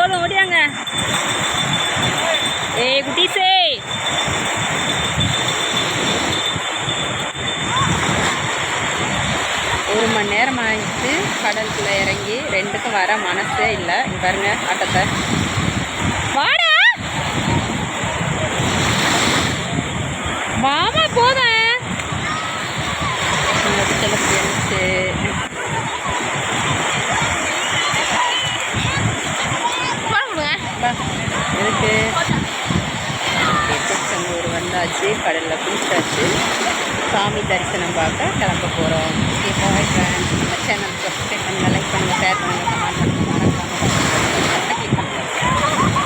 போதும் ஓடியாங்க. ஏய் குட்டீஸே. ஒரு மணி நேரம் ஆயிடுச்சு கடலுக்குள்ள இறங்கி ரெண்டுக்கும் வர மனசே இல்லை. பாருங்க ஆட்டத்தை. வாடா! வாமா போதும் சில ஃப்ரெண்ட்ஸு இருக்கு வந்தாச்சு கடலில் குளிச்சாச்சு. சாமி தரிசனம் பார்க்க கிளம்ப போகிறோம் ஓகே பாய் ஃப்ரெண்ட்ஸ்